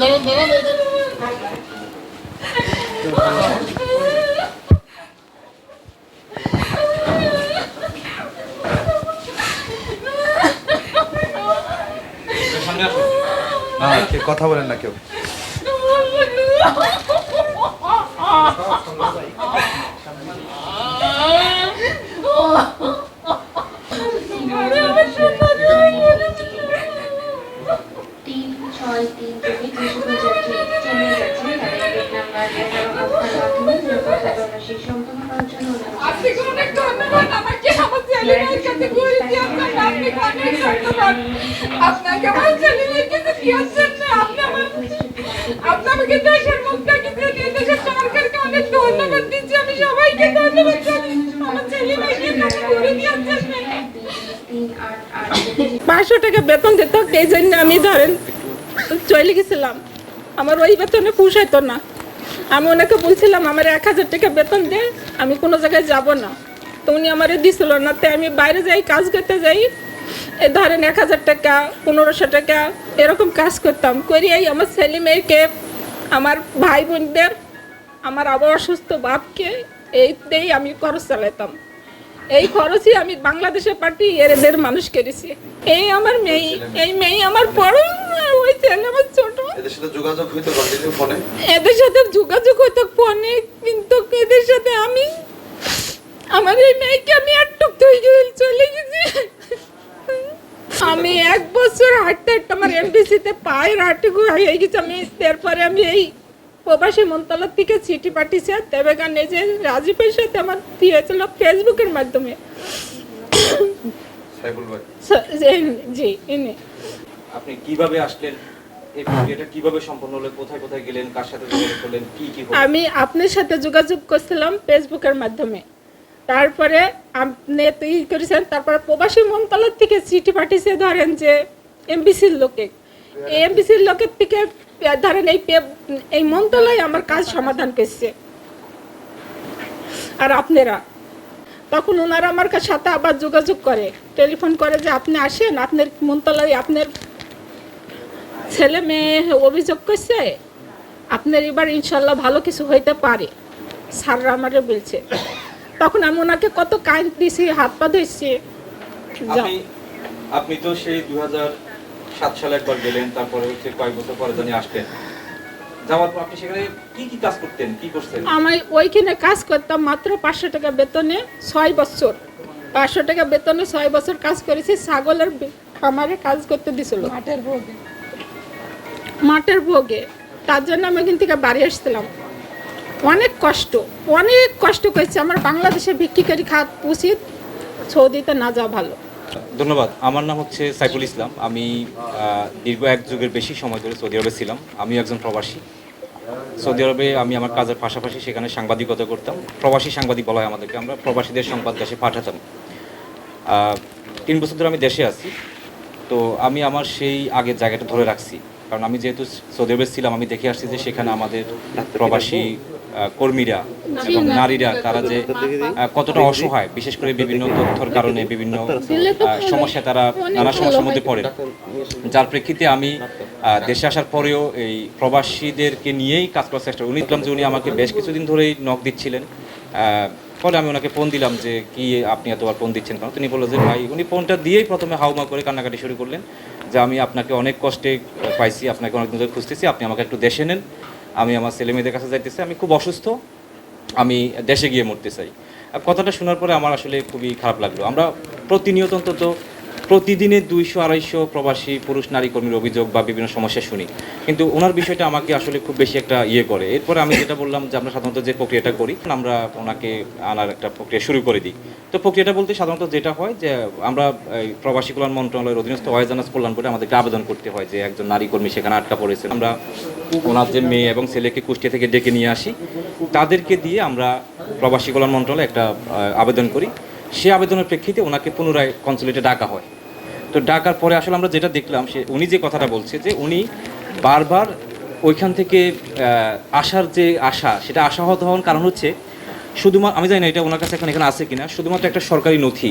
দাঁড়ান দাঁড়ান এই যে- না কেউ কথা বলেন না কেউ। আপনাকে আমার আপনি আমার আপনি আমাকে দেশের কিন্তু দেশের সরকারকে অনেক ধন্যবাদ দিচ্ছি। আমি সবাইকে ধন্যবাদ পাঁচশো টাকা বেতন দিত এই জন্য আমি ধরেন চলে গেছিলাম। আমার ওই বেতনে পুষাইতো না। আমি ওনাকে বলছিলাম, আমার এক হাজার টাকা বেতন দে, আমি কোনো জায়গায় যাব না। তো উনি আমারে দিছিল না। তাই আমি বাইরে যাই, কাজ করতে যাই ধরেন এক হাজার টাকা পনেরোশো টাকা এরকম কাজ করতাম। করিয়াই আমার ছেলে মেয়েকে আমার ভাই বোনদের আমার আবার অসুস্থ বাপকে এই দিয়েই আমি খরচ চালাতাম। এই খরচই আমি বাংলাদেশে পাঠিয়ে এদের মানুষ করেছি। এই আমার মেয়ে এই মেয়ে আমার বড় ওই ছেলে আমার ছোট। এদের সাথে যোগাযোগ হইতো ফোনে? এদের সাথে যোগাযোগ হতো ফোনে কিন্তু এদের সাথে আমি আমার এই মেয়েকে আমি একটু তুই চলে গেছি। আমি এক বছর হাঁটতে হাঁটতে আমার এমবিসিতে পায়ের হাঁটুকু হয়ে গেছে। আমি এরপরে আমি এই প্রবাসী মন্ত্রণালয় থেকে চিঠি পাঠিয়েছে দেবে গানে যে রাজীবের সাথে আমার দিয়েছিল ফেসবুকের মাধ্যমে। জি ইনি। আপনি কীভাবে আসলেন? এই প্রক্রিয়াটা কীভাবে সম্পন্ন কোথায় কোথায় গেলেন? কার সাথে যোগাযোগ করলেন? কি কি আমি আপনার সাথে যোগাযোগ করছিলাম ফেসবুকের মাধ্যমে। তারপরে আপনি তো ই করেছেন তারপরে প্রবাসী মন্ত্রণালয় থেকে চিঠি পাঠিয়েছে ধরেন যে এমবিসির লোকে। এই এমবিসির লোকের থেকে ধরেন এই এই মন্ত্রণালয় আমার কাজ সমাধান করছে। আর আপনারা? তখন ওনারা আমার কাছে সাথে আবার যোগাযোগ করে টেলিফোন করে যে আপনি আসেন আপনার মন্ত্রণালয় আপনার ছেলে মেয়ে অভিযোগ করছে আপনার এবার ইনশাল্লাহ ভালো কিছু হইতে পারে। স্যাররা আমারে বলছে। তখন আমি ওনাকে কত কাইন্ড দিছি হাত পা ধরছি আপনি আপনি তো সেই দুই সাত সালে একবার গেলেন তারপরে হচ্ছে কয়েক বছর পরে জানি আসলেন। যাওয়ার পর আপনি সেখানে কি কি কাজ করতেন কি করতেন আমি ওইখানে কাজ করতাম মাত্র পাঁচশো টাকা বেতনে ছয় বছর। পাঁচশো টাকা বেতনে ছয় বছর কাজ করেছি ছাগলের খামারে কাজ করতে দিছিল। মাঠের ভোগে। মাঠের ভোগে। তার জন্য আমি থেকে বাড়ি আসছিলাম। অনেক কষ্ট অনেক কষ্ট করেছি। আমার বাংলাদেশে বিক্রি খাত উচিত, সৌদিতে না যাওয়া ভালো। ধন্যবাদ। আমার নাম হচ্ছে সাইফুল ইসলাম। আমি দীর্ঘ এক যুগের বেশি সময় ধরে সৌদি আরবে ছিলাম। আমি একজন প্রবাসী। সৌদি আরবে আমি আমার কাজের পাশাপাশি সেখানে সাংবাদিকতা করতাম। প্রবাসী সাংবাদিক বলা হয় আমাদেরকে। আমরা প্রবাসীদের সংবাদ দেশে পাঠাতাম। তিন বছর ধরে আমি দেশে আছি। তো আমি আমার সেই আগের জায়গাটা ধরে রাখছি। কারণ আমি যেহেতু সৌদি আরবে ছিলাম, আমি দেখে আসছি যে সেখানে আমাদের প্রবাসী কর্মীরা এবং নারীরা। তারা যে কতটা অসহায় বিশেষ করে বিভিন্ন তথ্যর কারণে বিভিন্ন সমস্যা তারা নানা সমস্যার মধ্যে পড়ে। যার প্রেক্ষিতে আমি দেশে আসার পরেও এই প্রবাসীদেরকে নিয়েই কাজ করার চেষ্টা উনি দেখলাম যে উনি আমাকে বেশ কিছুদিন ধরেই নখ দিচ্ছিলেন। আহ, পরে আমি ওনাকে ফোন দিলাম যে কি আপনি এতবার ফোন দিচ্ছেন কারণ তিনি বলল যে ভাই উনি ফোনটা দিয়েই প্রথমে হাউমা করে কান্নাকাটি শুরু করলেন যে আমি আপনাকে অনেক কষ্টে পাইছি আপনাকে অনেক ধরে খুঁজতেছি আপনি আমাকে একটু দেশে নেন। আমি আমার ছেলে মেয়েদের কাছে যাইতেছি আমি খুব অসুস্থ, আমি দেশে গিয়ে মরতে চাই। কথাটা শোনার পরে আমার আসলে খুবই খারাপ লাগল। আমরা প্রতিনিয়ত অন্তত প্রতিদিনে দুইশো, আড়াইশো প্রবাসী পুরুষ, নারী কর্মীর অভিযোগ বা বিভিন্ন সমস্যা শুনি। কিন্তু ওনার বিষয়টা আমাকে আসলে খুব বেশি একটা ইয়ে করে। এরপরে আমি যেটা বললাম যে আমরা সাধারণত যে প্রক্রিয়াটা করি, আমরা ওনাকে আনার একটা প্রক্রিয়া শুরু করে দিই। তো প্রক্রিয়াটা বলতে সাধারণত যেটা হয় যে, আমরা প্রবাসী কল্যাণ মন্ত্রণালয়ের অধীনস্থ ওয়াইজানাস কল্যাণ করে আমাদেরকে আবেদন করতে হয় যে, একজন নারী কর্মী সেখানে আটকা পড়েছে। আমরা ওনার যে মেয়ে এবং ছেলেকে কুষ্টিয়া থেকে ডেকে নিয়ে আসি, তাদেরকে দিয়ে আমরা প্রবাসী কল্যাণ মন্ত্রণালয়ে একটা আবেদন করি। সে আবেদনের প্রেক্ষিতে ওনাকে পুনরায় কনসুলেটে ডাকা হয়। তো ডাকার পরে আসলে আমরা যেটা দেখলাম সে উনি যে কথাটা বলছে যে উনি বারবার ওইখান থেকে আসার যে আশা সেটা আশাহত হওয়ার কারণ হচ্ছে শুধুমাত্র আমি জানি না এটা ওনার কাছে এখন এখানে আছে কিনা শুধুমাত্র একটা সরকারি নথি।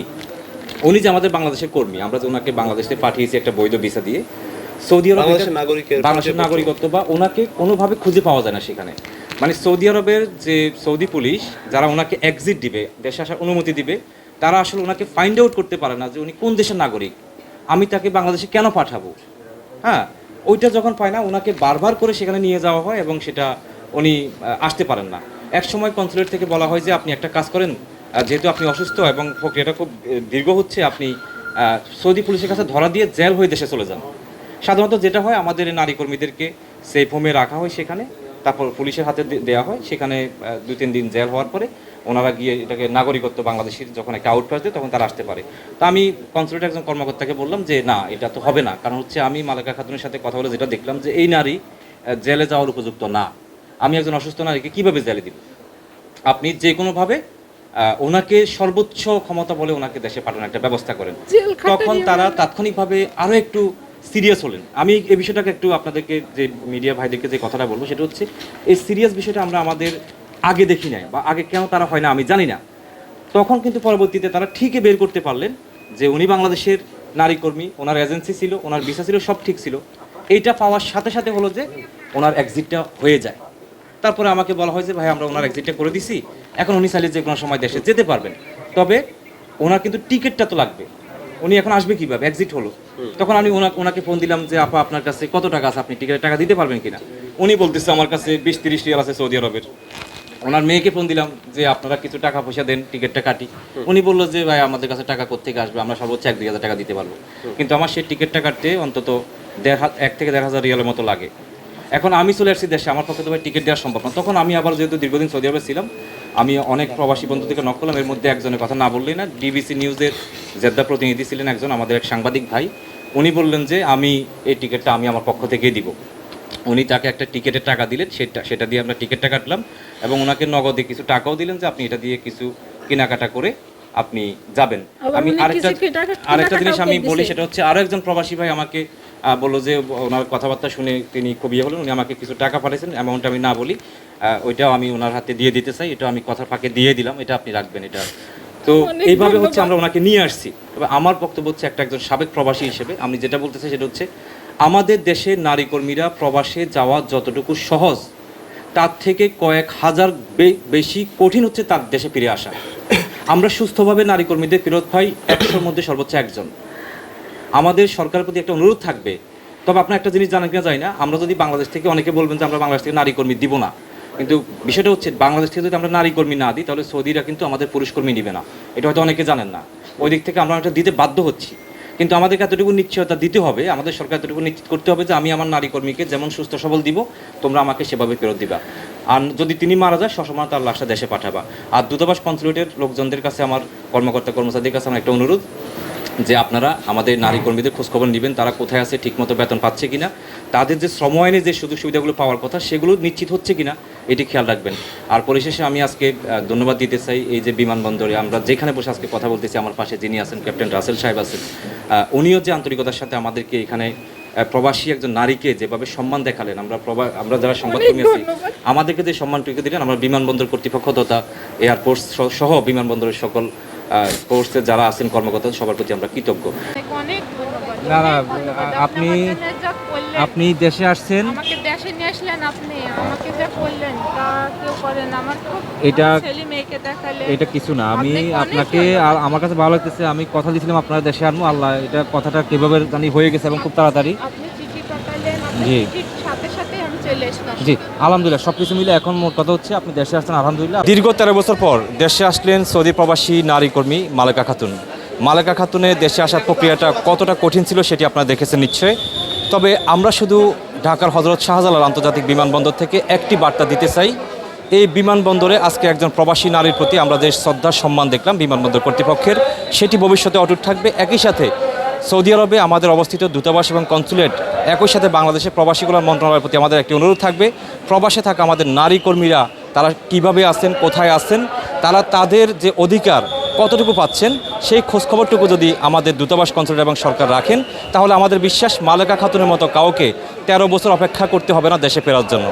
উনি যে আমাদের বাংলাদেশের কর্মী আমরা যে ওনাকে বাংলাদেশে পাঠিয়েছি একটা বৈধ ভিসা দিয়ে সৌদি আরবে বাংলাদেশের বাংলাদেশের নাগরিকত্ব বা ওনাকে কোনোভাবে খুঁজে পাওয়া যায় না সেখানে। মানে সৌদি আরবের যে সৌদি পুলিশ যারা ওনাকে এক্সিট দিবে দেশে আসার অনুমতি দিবে তারা আসলে ওনাকে ফাইন্ড আউট করতে পারে না যে উনি কোন দেশের নাগরিক। আমি তাকে বাংলাদেশে কেন পাঠাবো? হ্যাঁ ওইটা যখন পায় না, ওনাকে বারবার করে সেখানে নিয়ে যাওয়া হয় এবং সেটা উনি আসতে পারেন না। এক সময় কনসুলেট থেকে বলা হয় যে, আপনি একটা কাজ করেন যেহেতু আপনি অসুস্থ এবং প্রক্রিয়াটা খুব দীর্ঘ হচ্ছে, আপনি সৌদি পুলিশের কাছে ধরা দিয়ে জেল হয়ে দেশে চলে যান। সাধারণত যেটা হয়, আমাদের নারী কর্মীদেরকে সেফ হোমে রাখা হয় সেখানে, তারপর পুলিশের হাতে দে- দেওয়া হয়, সেখানে দুই তিন দিন জেল হওয়ার পরে ওনারা গিয়ে এটাকে নাগরিকত্ব বাংলাদেশের যখন একটা আউটপাস দেয় তখন তারা আসতে পারে। তা আমি কনসুলেট একজন কর্মকর্তাকে বললাম যে না এটা তো হবে না। কারণ হচ্ছে আমি মালেকা খাতুনের সাথে কথা বলে যেটা দেখলাম যে এই নারী জেলে যাওয়ার উপযুক্ত না। আমি একজন অসুস্থ নারীকে কীভাবে জেলে দিব? আপনি যে কোনোভাবে ওনাকে সর্বোচ্চ ক্ষমতা বলে ওনাকে দেশে পাঠানোর একটা ব্যবস্থা করেন। তখন তারা তাৎক্ষণিকভাবে আরও একটু সিরিয়াস হলেন। আমি এই বিষয়টাকে একটু আপনাদেরকে যে মিডিয়া ভাইদেরকে যে কথাটা বলব সেটা হচ্ছে এই সিরিয়াস বিষয়টা আমরা আমাদের আগে দেখি নাই বা আগে কেন তারা হয় না আমি জানি না। তখন কিন্তু পরবর্তীতে তারা ঠিকই বের করতে পারলেন যে উনি বাংলাদেশের নারী কর্মী ওনার এজেন্সি ছিল ওনার ভিসা ছিল সব ঠিক ছিল। এইটা পাওয়ার সাথে সাথে হলো যে ওনার এক্সিটটা হয়ে যায়। তারপরে আমাকে বলা হয় যে ভাই আমরা ওনার এক্সিটটা করে দিছি। এখন উনি চাইলে যে কোনো সময় দেশে যেতে পারবেন। তবে ওনার কিন্তু টিকিটটা তো লাগবে। উনি এখন আসবে কীভাবে? এক্সিট হলো। তখন আমি ওনা- ওনাকে ফোন দিলাম যে আপা আপনার কাছে কত টাকা আছে? আপনি টিকিটের টাকা দিতে পারবেন কিনা? উনি বলতেছে আমার কাছে বিশ তিরিশ রিয়াল আছে সৌদি আরবের। ওনার মেয়েকে ফোন দিলাম যে আপনারা কিছু টাকা পয়সা দেন টিকিটটা কাটি। উনি বলল যে ভাই আমাদের কাছে টাকা কোথেকে আসবে? আমরা সর্বোচ্চ এক দুই হাজার টাকা দিতে পারব। কিন্তু আমার সেই টিকিটটা কাটতে অন্তত দেড় এক থেকে দেড় হাজার রিয়ালের মতো লাগে। এখন আমি চলে আসছি দেশে আমার পক্ষে তো ভাই টিকিট দেওয়া সম্ভব না। তখন আমি আবার যেহেতু দীর্ঘদিন সৌদি আরবে ছিলাম আমি অনেক প্রবাসী বন্ধু থেকে নক করলাম। এর মধ্যে একজনের কথা না বললেই না ডিবিসি নিউজের জেদ্দা প্রতিনিধি ছিলেন একজন আমাদের এক সাংবাদিক ভাই। উনি বললেন যে আমি এই টিকিটটা আমি আমার পক্ষ থেকেই দিব। উনি তাকে একটা টিকিটের টাকা দিলেন সেটা সেটা দিয়ে আমরা টিকিটটা কাটলাম এবং ওনাকে নগদে কিছু টাকাও দিলেন যে আপনি এটা দিয়ে কিছু কেনাকাটা করে আপনি যাবেন। আমি আরেকটা আরেকটা জিনিস আমি বলি সেটা হচ্ছে আরও একজন প্রবাসী ভাই আমাকে বলল যে ওনার কথাবার্তা শুনে তিনি খুব ইয়ে হলেন উনি আমাকে কিছু টাকা পাঠিয়েছেন অ্যামাউন্ট আমি না বলি আহ, ওইটাও আমি ওনার হাতে দিয়ে দিতে চাই এটা আমি কথা ফাঁকে দিয়ে দিলাম এটা আপনি রাখবেন এটা। তো এইভাবে হচ্ছে আমরা ওনাকে নিয়ে আসছি। তবে আমার বক্তব্য হচ্ছে একটা একজন সাবেক প্রবাসী হিসেবে আমি যেটা বলতে চাই সেটা হচ্ছে আমাদের দেশের নারী কর্মীরা প্রবাসে যাওয়া যতটুকু সহজ, তার থেকে কয়েক হাজার বেশি কঠিন হচ্ছে তার দেশে ফিরে আসা। আমরা সুস্থভাবে নারী কর্মীদের ফেরত পাই একশোর মধ্যে সর্বোচ্চ একজন। আমাদের সরকারের প্রতি একটা অনুরোধ থাকবে। তবে আপনার একটা জিনিস জানেন কিনা যায় না, আমরা যদি বাংলাদেশ থেকে অনেকে বলবেন যে আমরা বাংলাদেশ থেকে নারী কর্মী দিব না। কিন্তু বিষয়টা হচ্ছে বাংলাদেশ থেকে যদি আমরা নারী কর্মী না দিই, তাহলে সৌদিরা কিন্তু আমাদের পুরুষ কর্মী নিবে না। এটা হয়তো অনেকে জানেন না। ওই দিক থেকে আমরা এটা দিতে বাধ্য হচ্ছি। কিন্তু আমাদেরকে এতটুকু নিশ্চয়তা দিতে হবে, আমাদের সরকার এতটুকু নিশ্চিত করতে হবে যে আমি আমার নারী কর্মীকে যেমন সুস্থ সবল দিব, তোমরা আমাকে সেভাবে ফেরত দিবা। আর যদি তিনি মারা যায় সসময় তার লাশটা দেশে পাঠাবা। আর দূতাবাস কনসুলেটের লোকজনদের কাছে আমার কর্মকর্তা কর্মচারীদের কাছে আমার একটা অনুরোধ যে আপনারা আমাদের নারী কর্মীদের খোঁজখবর নেবেন, তারা কোথায় আছে, ঠিকমতো বেতন পাচ্ছে কিনা। তাদের যে শ্রম আইনে যে সুযোগ সুবিধাগুলো পাওয়ার কথা সেগুলো নিশ্চিত হচ্ছে কিনা এটি খেয়াল রাখবেন। আর পরিশেষে আমি আজকে ধন্যবাদ দিতে চাই এই যে বিমানবন্দরে আমরা যেখানে বসে আজকে কথা বলতেছি আমার পাশে যিনি আছেন ক্যাপ্টেন রাসেল সাহেব আছেন উনিও যে আন্তরিকতার সাথে আমাদেরকে এখানে প্রবাসী একজন নারীকে যেভাবে সম্মান দেখালেন আমরা প্রবা আমরা যারা সংবাদকর্মী আছি আমাদেরকে যে সম্মানটুকু দিলেন আমরা বিমানবন্দর কর্তৃপক্ষ তথা এয়ারফোর্স সহ- সহ বিমানবন্দরের সকল কোর্সে যারা আছেন কর্মকর্তা সবার প্রতি আমরা কৃতজ্ঞ। না, না, আপনি- আপনি দেশে আসছেন? আমাকে দেশে নিয়ে আসলেন আপনি? আমাকে যা করলেন তা কেউ করেন আমার খুব এটা- ছেলে মেয়েকে দেখালেন এটা কিছু না। আমি আপনাকে আমার কাছে ভালো লাগতেছে আমি কথা দিয়েছিলাম আপনার দেশে আনব আল্লাহ এটা কথাটা কীভাবে জানি হয়ে গেছে এবং খুব তাড়াতাড়ি। আপনি চিঠি পাঠালেন আপনি জি। চিঠির সাথে সাথে আমি চলে আসলাম। জি আলহামদুলিল্লাহ সব কিছু মিলে এখন মোট কথা হচ্ছে আপনি দেশে আসছেন আলহামদুলিল্লাহ। দীর্ঘ তেরো বছর পর দেশে আসলেন সৌদি প্রবাসী নারী কর্মী মালেকা খাতুন। মালেকা খাতুনের দেশে আসার প্রক্রিয়াটা কতটা কঠিন ছিল সেটি আপনারা দেখেছেন নিশ্চয়ই। তবে আমরা শুধু ঢাকার হজরত শাহজালাল আন্তর্জাতিক বিমানবন্দর থেকে একটি বার্তা দিতে চাই। এই বিমানবন্দরে আজকে একজন প্রবাসী নারীর প্রতি আমরা যে শ্রদ্ধা সম্মান দেখলাম বিমানবন্দর কর্তৃপক্ষের, সেটি ভবিষ্যতে অটুট থাকবে। একই সাথে সৌদি আরবে আমাদের অবস্থিত দূতাবাস এবং কনসুলেট একই সাথে বাংলাদেশের প্রবাসী কল্যাণ মন্ত্রণালয়ের প্রতি আমাদের একটি অনুরোধ থাকবে। প্রবাসে থাকা আমাদের নারী কর্মীরা, তারা কীভাবে আছেন, কোথায় আছেন, তারা তাদের যে অধিকার কতটুকু পাচ্ছেন, সেই খোঁজখবরটুকু যদি আমাদের দূতাবাস কনসুলেট এবং সরকার রাখেন, তাহলে আমাদের বিশ্বাস মালেকা খাতুনের মতো কাউকে তেরো বছর অপেক্ষা করতে হবে না দেশে ফেরার জন্য।